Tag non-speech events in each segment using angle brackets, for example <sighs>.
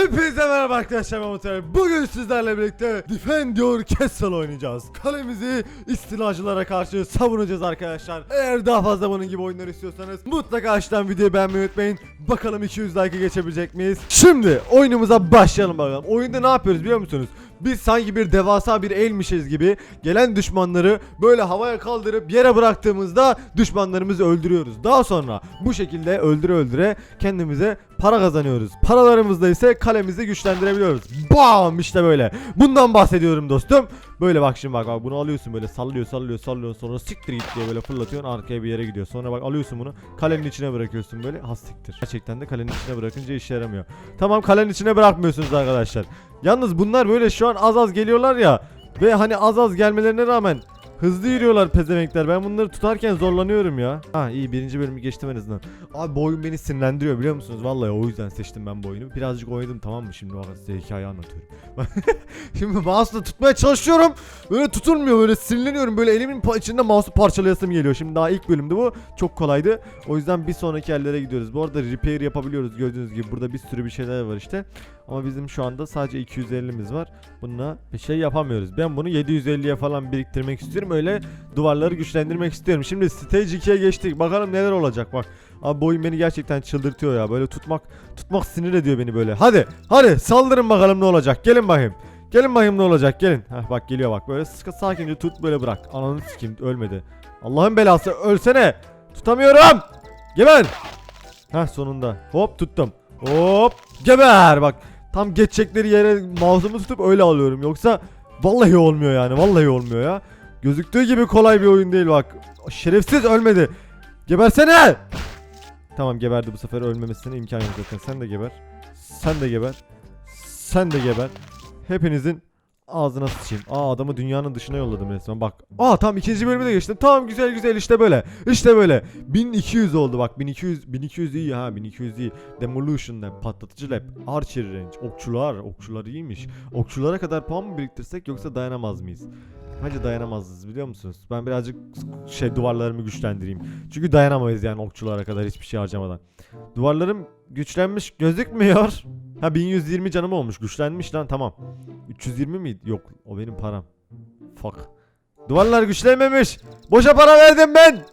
Hepinize merhaba arkadaşlar ben. Bugün sizlerle birlikte Defend Your Castle oynayacağız. Kalemizi istilacılara karşı savunacağız arkadaşlar. Eğer daha fazla bunun gibi oyunlar istiyorsanız mutlaka aşağıdan videoyu beğenmeyi unutmayın. Bakalım 200 like'ı geçebilecek miyiz? Şimdi oyunumuza başlayalım bakalım. Oyunda ne yapıyoruz biliyor musunuz? Biz sanki bir devasa bir elmişiz gibi gelen düşmanları böyle havaya kaldırıp yere bıraktığımızda düşmanlarımızı öldürüyoruz. Daha sonra bu şekilde öldüre öldüre kendimize para kazanıyoruz. Paralarımızla ise kalemizi güçlendirebiliyoruz. Bam işte böyle. Bundan bahsediyorum dostum. Böyle bak şimdi bak, bak bunu alıyorsun böyle sallıyor sallıyor sallıyor sonra siktir git diye böyle fırlatıyorsun arkaya bir yere gidiyor. Sonra bak alıyorsun bunu kalenin içine bırakıyorsun böyle ha siktir. Gerçekten de kalenin içine bırakınca işe yaramıyor. Tamam kalenin içine bırakmıyorsunuz arkadaşlar. Yalnız bunlar böyle şu an az az geliyorlar ya ve hani az az gelmelerine rağmen hızlı yürüyorlar pezevenkler. Ben bunları tutarken zorlanıyorum ya. Ha iyi birinci bölümü geçtim en azından. Abi bu oyun beni sinirlendiriyor biliyor musunuz? Vallahi o yüzden seçtim ben bu oyunu. Birazcık oynadım tamam mı? Şimdi bakın size hikaye anlatıyorum. <laughs> Şimdi mouse'la tutmaya çalışıyorum. Böyle tutulmuyor böyle sinirleniyorum. Böyle elimin içinde mouse'u parçalayasım geliyor. Şimdi daha ilk bölümdü bu. Çok kolaydı. O yüzden bir sonraki yerlere gidiyoruz. Bu arada repair yapabiliyoruz gördüğünüz gibi. Burada bir sürü bir şeyler var işte. Ama bizim şu anda sadece 250'miz var. Bununla bir şey yapamıyoruz. Ben bunu 750'ye falan biriktirmek istiyorum. Öyle duvarları güçlendirmek istiyorum. Şimdi stage 2'ye geçtik. Bakalım neler olacak bak. Abi bu oyun beni gerçekten çıldırtıyor ya. Böyle tutmak tutmak sinir ediyor beni böyle. Hadi hadi saldırın bakalım ne olacak. Gelin bakayım. Gelin bakayım ne olacak gelin. Heh bak geliyor bak böyle sıkı sakince tut böyle bırak. Ananı sikeyim ölmedi. Allah'ın belası ölsene. Tutamıyorum. Geber. Heh sonunda. Hop tuttum. Hop geber bak. Tam geçecekleri yere mouse'umu tutup öyle alıyorum. Yoksa vallahi olmuyor yani. Vallahi olmuyor ya. Gözüktüğü gibi kolay bir oyun değil bak. Şerefsiz ölmedi. Gebersene. Tamam geberdi bu sefer ölmemesine imkan yok zaten. Sen de geber. Sen de geber. Sen de geber. Hepinizin ağzına sıçayım. Aa adamı dünyanın dışına yolladım resmen bak. Aa tam ikinci bölümü de geçtim. Tamam güzel güzel işte böyle. İşte böyle. 1200 oldu bak 1200 1200 iyi ha 1200 iyi. Demolition Lab, patlatıcı lab, archer range, okçular, okçular iyiymiş. Okçulara kadar puan mı biriktirsek yoksa dayanamaz mıyız? Bence dayanamazız biliyor musunuz? Ben birazcık şey duvarlarımı güçlendireyim. Çünkü dayanamayız yani okçulara kadar hiçbir şey harcamadan. Duvarlarım güçlenmiş gözükmüyor. Ha 1120 canım olmuş güçlenmiş lan tamam. 320 mi? Yok o benim param. Fuck. Duvarlar güçlenmemiş. Boşa para verdim ben.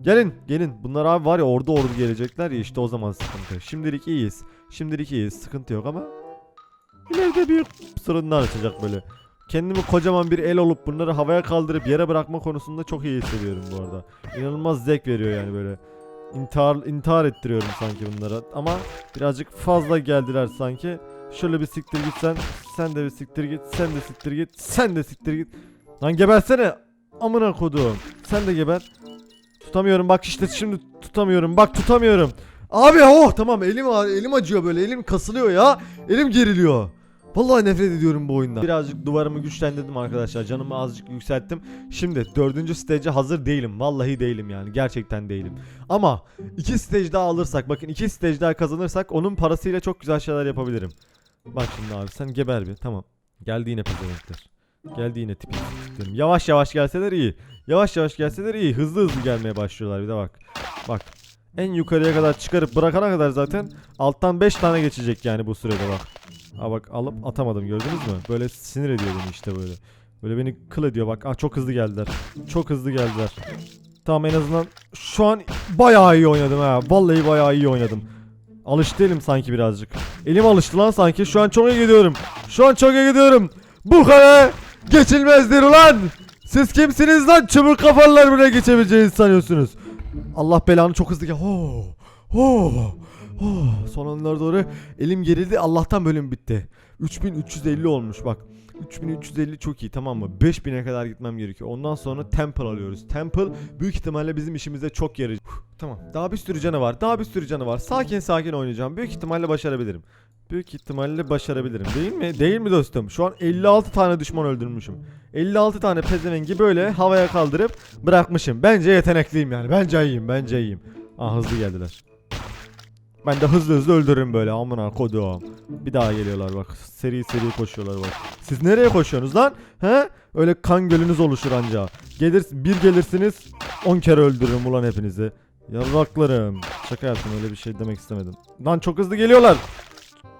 Gelin gelin. Bunlar abi var ya ordu ordu gelecekler ya işte o zaman sıkıntı. Şimdilik iyiyiz. Şimdilik iyiyiz. Sıkıntı yok ama ileride büyük sorunlar açacak böyle. Kendimi kocaman bir el olup bunları havaya kaldırıp yere bırakma konusunda çok iyi hissediyorum bu arada. İnanılmaz zevk veriyor yani böyle. İntihar, intihar ettiriyorum sanki bunlara ama birazcık fazla geldiler sanki. Şöyle bir siktir git sen. Sen de bir siktir git. Sen de siktir git. Sen de siktir git. Lan gebersene. Amına kodum. Sen de geber. Tutamıyorum bak işte şimdi tutamıyorum. Bak tutamıyorum. Abi oh tamam elim elim acıyor böyle. Elim kasılıyor ya. Elim geriliyor. Vallahi nefret ediyorum bu oyundan. Birazcık duvarımı güçlendirdim arkadaşlar. Canımı azıcık yükselttim. Şimdi dördüncü stage'e hazır değilim. Vallahi değilim yani. Gerçekten değilim. Ama iki stage daha alırsak bakın iki stage daha kazanırsak onun parasıyla çok güzel şeyler yapabilirim. Bak şimdi abi sen geber bir tamam. Geldi yine pezevenkler. Geldi yine tipi. Yavaş yavaş gelseler iyi. Yavaş yavaş gelseler iyi. Hızlı hızlı gelmeye başlıyorlar bir de bak. Bak. En yukarıya kadar çıkarıp bırakana kadar zaten alttan 5 tane geçecek yani bu sürede bak. Ha bak alıp atamadım gördünüz mü? Böyle sinir ediyor beni işte böyle. Böyle beni kıl ediyor bak. Aa, çok hızlı geldiler. Çok hızlı geldiler. Tamam en azından şu an bayağı iyi oynadım ha. Vallahi bayağı iyi oynadım. Alıştı elim sanki birazcık. Elim alıştı lan sanki. Şu an çok iyi gidiyorum. Şu an çok iyi gidiyorum. Bu kale geçilmezdir ulan. Siz kimsiniz lan? Çubuk kafalılar buraya geçebileceğinizi sanıyorsunuz. Allah belanı çok hızlı gel. Oh. Oh. Oh. <sighs> Son anlara doğru elim gerildi. Allah'tan bölüm bitti. 3350 olmuş bak. 3350 çok iyi tamam mı? 5000'e kadar gitmem gerekiyor. Ondan sonra Temple alıyoruz. Temple büyük ihtimalle bizim işimize çok yarayacak. Tamam. Daha bir sürü canı var. Daha bir sürü canı var. Sakin sakin oynayacağım. Büyük ihtimalle başarabilirim. Büyük ihtimalle başarabilirim. Değil mi? Değil mi dostum? Şu an 56 tane düşman öldürmüşüm. 56 tane pezevengi böyle havaya kaldırıp bırakmışım. Bence yetenekliyim yani. Bence iyiyim. Bence iyiyim. Ah hızlı geldiler. Ben de hızlı hızlı öldürürüm böyle amına kodum. Bir daha geliyorlar bak. Seri seri koşuyorlar bak. Siz nereye koşuyorsunuz lan? He? Öyle kan gölünüz oluşur anca. Gelir bir gelirsiniz 10 kere öldürürüm ulan hepinizi. Yarraklarım. Şaka yaptım öyle bir şey demek istemedim. Lan çok hızlı geliyorlar.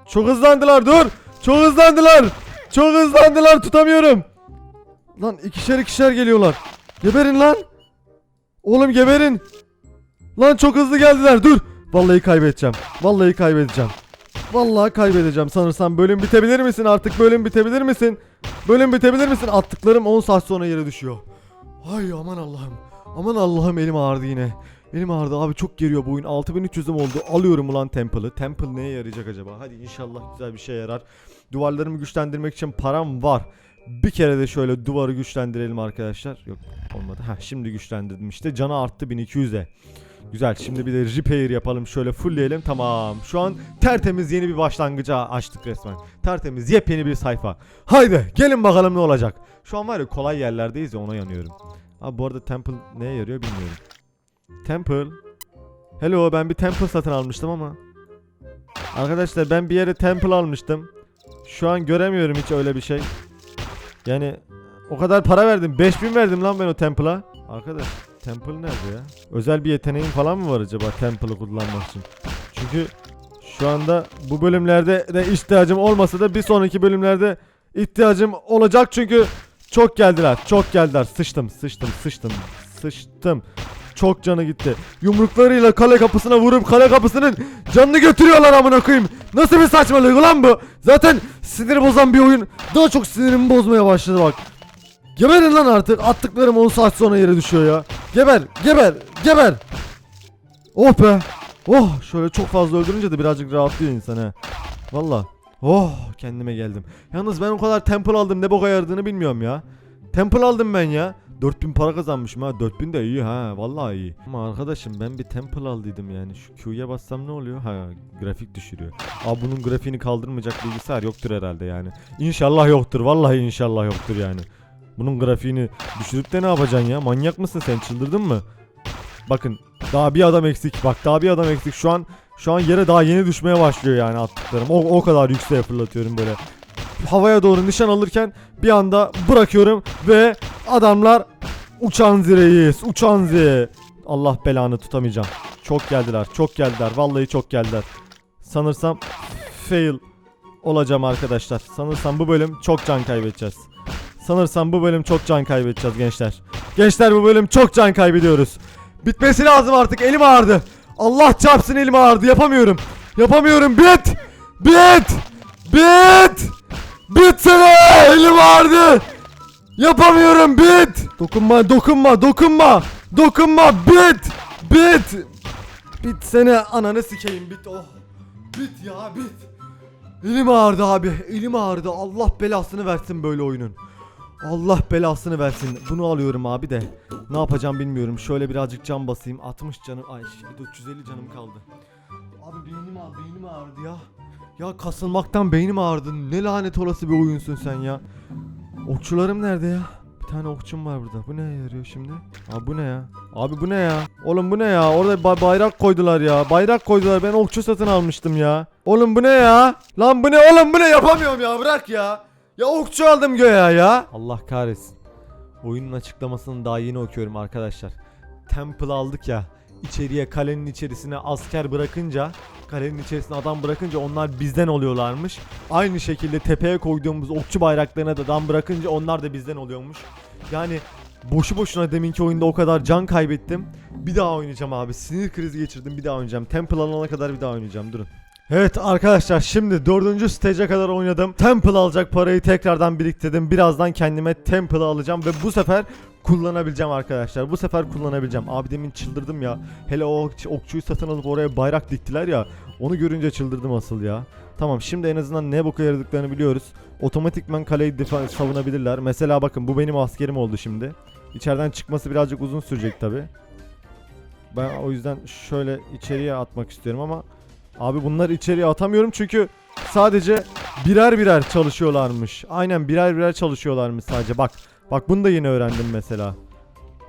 Çok hızlandılar dur. Çok hızlandılar. Çok hızlandılar tutamıyorum. Lan ikişer ikişer geliyorlar. Geberin lan. Oğlum geberin. Lan çok hızlı geldiler dur. Vallahi kaybedeceğim. Vallahi kaybedeceğim. Vallahi kaybedeceğim. Sanırsam bölüm bitebilir misin artık bölüm bitebilir misin? Bölüm bitebilir misin? Attıklarım 10 saat sonra yere düşüyor. Ay aman Allah'ım. Aman Allah'ım elim ağrıdı yine. Elim ağrıdı abi çok geriyor bu oyun. 6300'üm oldu. Alıyorum ulan Temple'ı. Temple neye yarayacak acaba? Hadi inşallah güzel bir şey yarar. Duvarlarımı güçlendirmek için param var. Bir kere de şöyle duvarı güçlendirelim arkadaşlar. Yok olmadı. Ha şimdi güçlendirdim işte. Canı arttı 1200'e. Güzel şimdi bir de repair yapalım şöyle fullleyelim tamam. Şu an tertemiz yeni bir başlangıca açtık resmen. Tertemiz yepyeni bir sayfa. Haydi gelin bakalım ne olacak. Şu an var ya kolay yerlerdeyiz ya ona yanıyorum. Abi bu arada temple neye yarıyor bilmiyorum. Temple. Hello ben bir temple satın almıştım ama. Arkadaşlar ben bir yere temple almıştım. Şu an göremiyorum hiç öyle bir şey. Yani o kadar para verdim. 5000 verdim lan ben o temple'a. Arkadaş temple nerede ya? Özel bir yeteneğin falan mı var acaba temple'ı kullanmak için? Çünkü şu anda bu bölümlerde de ihtiyacım olmasa da bir sonraki bölümlerde ihtiyacım olacak çünkü çok geldiler. Çok geldiler. Sıçtım, sıçtım, sıçtım, sıçtım. Çok canı gitti. Yumruklarıyla kale kapısına vurup kale kapısının canını götürüyorlar amına koyayım. Nasıl bir saçmalık ulan bu? Zaten sinir bozan bir oyun. Daha çok sinirimi bozmaya başladı bak. Geberin lan artık. Attıklarım 10 saat sonra yere düşüyor ya. Geber, geber, geber. Oh be. Oh şöyle çok fazla öldürünce de birazcık rahatlıyor insan ha. Valla. Oh kendime geldim. Yalnız ben o kadar temple aldım ne boka yaradığını bilmiyorum ya. Temple aldım ben ya. 4000 para kazanmışım ha. 4000 de iyi ha. Vallahi iyi. Ama arkadaşım ben bir temple aldıydım yani. Şu Q'ya bassam ne oluyor? Ha grafik düşürüyor. Abi bunun grafiğini kaldırmayacak bilgisayar yoktur herhalde yani. İnşallah yoktur. Vallahi inşallah yoktur yani. Bunun grafiğini düşürüp de ne yapacaksın ya? Manyak mısın sen? Çıldırdın mı? Bakın daha bir adam eksik. Bak daha bir adam eksik. Şu an şu an yere daha yeni düşmeye başlıyor yani attıklarım. O, o kadar yükseğe fırlatıyorum böyle. Havaya doğru nişan alırken bir anda bırakıyorum ve adamlar uçan zireyiz. Uçan zire. Allah belanı tutamayacağım. Çok geldiler. Çok geldiler. Vallahi çok geldiler. Sanırsam fail olacağım arkadaşlar. Sanırsam bu bölüm çok can kaybedeceğiz. Sanırsam bu bölüm çok can kaybedeceğiz gençler. Gençler bu bölüm çok can kaybediyoruz. Bitmesi lazım artık elim ağrıdı. Allah çarpsın elim ağrıdı yapamıyorum. Yapamıyorum bit. Bit. Bit. Bitsene elim ağrıdı. Yapamıyorum bit. Dokunma dokunma dokunma. Dokunma bit. Bit. Bitsene ananı sikeyim bit oh. Bit ya bit. Elim ağrıdı abi. Elim ağrıdı. Allah belasını versin böyle oyunun. Allah belasını versin. Bunu alıyorum abi de. Ne yapacağım bilmiyorum. Şöyle birazcık can basayım. 60 canım. Ay 350 canım kaldı. Abi beynim ağrıdı. Beynim ağrıdı ya. Ya kasılmaktan beynim ağrıdı. Ne lanet olası bir oyunsun sen ya. Okçularım nerede ya? Bir tane okçum var burada. Bu neye yarıyor şimdi? Abi bu ne ya? Abi bu ne ya? Oğlum bu ne ya? Orada ba- bayrak koydular ya. Bayrak koydular. Ben okçu satın almıştım ya. Oğlum bu ne ya? Lan bu ne oğlum bu ne? Yapamıyorum ya. Bırak ya. Ya okçu aldım göğe ya. Allah kahretsin. Oyunun açıklamasını daha yeni okuyorum arkadaşlar. Temple aldık ya. İçeriye kalenin içerisine asker bırakınca kalenin içerisine adam bırakınca onlar bizden oluyorlarmış. Aynı şekilde tepeye koyduğumuz okçu bayraklarına da adam bırakınca onlar da bizden oluyormuş. Yani boşu boşuna deminki oyunda o kadar can kaybettim. Bir daha oynayacağım abi. Sinir krizi geçirdim bir daha oynayacağım. Temple alana kadar bir daha oynayacağım. Durun. Evet arkadaşlar şimdi dördüncü stage'e kadar oynadım. Temple alacak parayı tekrardan biriktirdim. Birazdan kendime Temple alacağım ve bu sefer kullanabileceğim arkadaşlar. Bu sefer kullanabileceğim. Abi demin çıldırdım ya. Hele o ok- okçuyu satın alıp oraya bayrak diktiler ya. Onu görünce çıldırdım asıl ya. Tamam şimdi en azından ne boka yaradıklarını biliyoruz. Otomatikman kaleyi savunabilirler. Mesela bakın bu benim askerim oldu şimdi. İçeriden çıkması birazcık uzun sürecek tabi. Ben o yüzden şöyle içeriye atmak istiyorum ama Abi bunlar içeriye atamıyorum çünkü sadece birer birer çalışıyorlarmış. Aynen birer birer çalışıyorlarmış sadece. Bak bak bunu da yeni öğrendim mesela.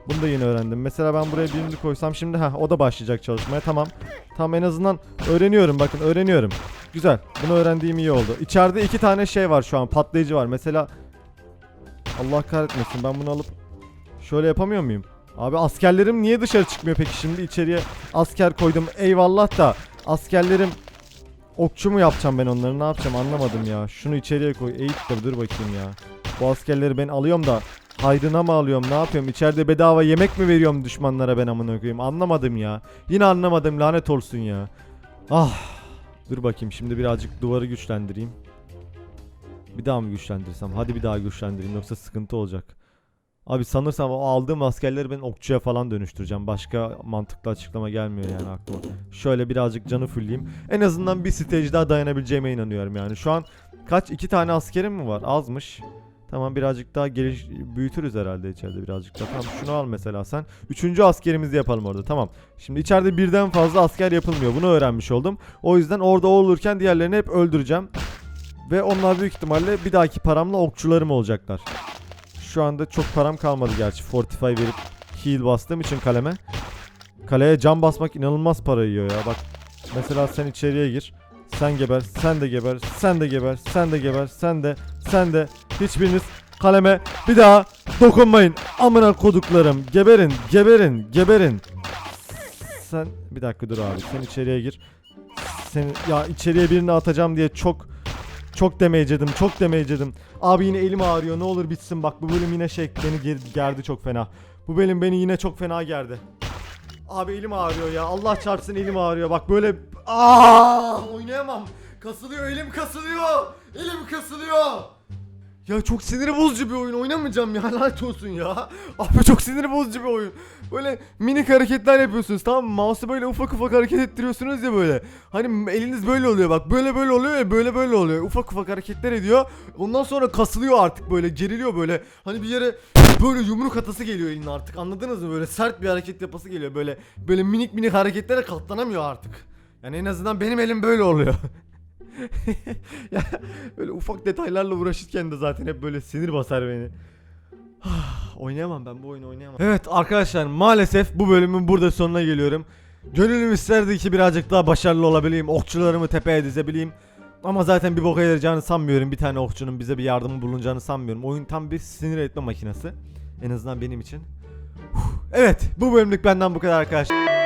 Bunu da yeni öğrendim. Mesela ben buraya birini koysam şimdi ha o da başlayacak çalışmaya. Tamam. Tamam en azından öğreniyorum bakın öğreniyorum. Güzel. Bunu öğrendiğim iyi oldu. İçeride iki tane şey var şu an. Patlayıcı var. Mesela Allah kahretmesin ben bunu alıp şöyle yapamıyor muyum? Abi askerlerim niye dışarı çıkmıyor peki şimdi içeriye asker koydum eyvallah da askerlerim Okçu mu yapacağım ben onları ne yapacağım anlamadım ya. Şunu içeriye koy. Eğittir dur bakayım ya. Bu askerleri ben alıyorum da hayrına mı alıyorum ne yapıyorum? İçeride bedava yemek mi veriyorum düşmanlara ben amına koyayım? Anlamadım ya. Yine anlamadım lanet olsun ya. Ah. Dur bakayım şimdi birazcık duvarı güçlendireyim. Bir daha mı güçlendirsem? Hadi bir daha güçlendireyim yoksa sıkıntı olacak. Abi sanırsam o aldığım askerleri ben okçuya falan dönüştüreceğim. Başka mantıklı açıklama gelmiyor yani aklıma. Şöyle birazcık canı fullleyeyim. En azından bir stage daha dayanabileceğime inanıyorum yani. Şu an kaç? iki tane askerim mi var? Azmış. Tamam birazcık daha geliş büyütürüz herhalde içeride birazcık daha. Tamam şunu al mesela sen. Üçüncü askerimizi yapalım orada tamam. Şimdi içeride birden fazla asker yapılmıyor. Bunu öğrenmiş oldum. O yüzden orada olurken diğerlerini hep öldüreceğim. Ve onlar büyük ihtimalle bir dahaki paramla okçularım olacaklar. Şu anda çok param kalmadı gerçi. Fortify verip heal bastığım için kaleme. Kaleye cam basmak inanılmaz para yiyor ya. Bak mesela sen içeriye gir. Sen geber, sen de geber, sen de geber, sen de geber, sen de, sen de. Hiçbiriniz kaleme bir daha dokunmayın. Amına koduklarım. Geberin, geberin, geberin. Sen bir dakika dur abi. Sen içeriye gir. Seni ya içeriye birini atacağım diye çok çok demeyecedim, çok demeyecedim. Abi yine elim ağrıyor. Ne olur bitsin. Bak bu bölüm yine şey beni ger- gerdi çok fena. Bu bölüm beni yine çok fena gerdi. Abi elim ağrıyor ya. Allah çarpsın elim ağrıyor. Bak böyle Aa, oynayamam. Kasılıyor elim kasılıyor. Elim kasılıyor. Ya çok sinir bozucu bir oyun oynamayacağım ya <laughs> lanet olsun ya. Abi çok sinir bozucu bir oyun. Böyle minik hareketler yapıyorsunuz tamam mı? Mouse'u böyle ufak ufak hareket ettiriyorsunuz ya böyle. Hani eliniz böyle oluyor bak böyle böyle oluyor ya böyle böyle oluyor. Ufak ufak hareketler ediyor. Ondan sonra kasılıyor artık böyle geriliyor böyle. Hani bir yere böyle yumruk atası geliyor elin artık anladınız mı? Böyle sert bir hareket yapası geliyor böyle. Böyle minik minik hareketlere katlanamıyor artık. Yani en azından benim elim böyle oluyor. <laughs> <laughs> ya böyle ufak detaylarla uğraşırken de zaten hep böyle sinir basar beni. oynayamam ben bu oyunu oynayamam. Evet arkadaşlar maalesef bu bölümün burada sonuna geliyorum. Gönlüm isterdi ki birazcık daha başarılı olabileyim. Okçularımı tepeye dizebileyim. Ama zaten bir boka yarayacağını sanmıyorum. Bir tane okçunun bize bir yardımı bulunacağını sanmıyorum. Oyun tam bir sinir etme makinesi. En azından benim için. Evet bu bölümlük benden bu kadar arkadaşlar.